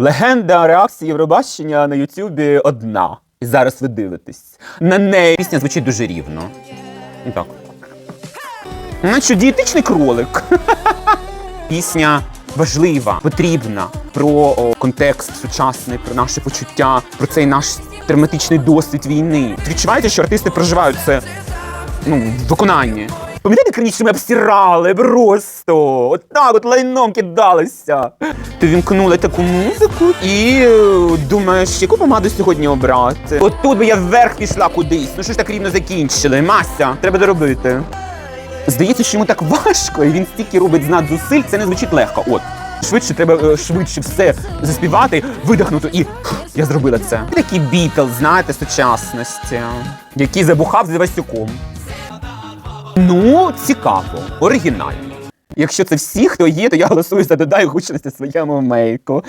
Легенда реакції Євробачення на Ютубі одна. І зараз ви дивитесь. На неї пісня звучить дуже рівно. Так. Наче дієтичний кролик. Пісня важлива, потрібна про о, контекст сучасний, про наше почуття, про цей наш травматичний досвід війни. Відчуваєте, що артисти проживають це ну, в виконанні. Пам'ятаєте, раніше ми обстирали просто. От так от лайном кидалися. Ти вімкнула таку музику і е, думаєш, яку помаду сьогодні обрати. От тут би я вверх пішла кудись. Ну що ж так рівно закінчили? Мася, треба доробити. Здається, що йому так важко, і він стільки робить знак зусиль, це не звучить легко. От. Швидше треба е, швидше все заспівати, видихнути і я зробила це. Такий бітл, знаєте, сучасності, який забухав з Івасюком. Ну, цікаво, оригінально. Якщо це всі, хто є, то я голосую за додай гучності своєму мейку.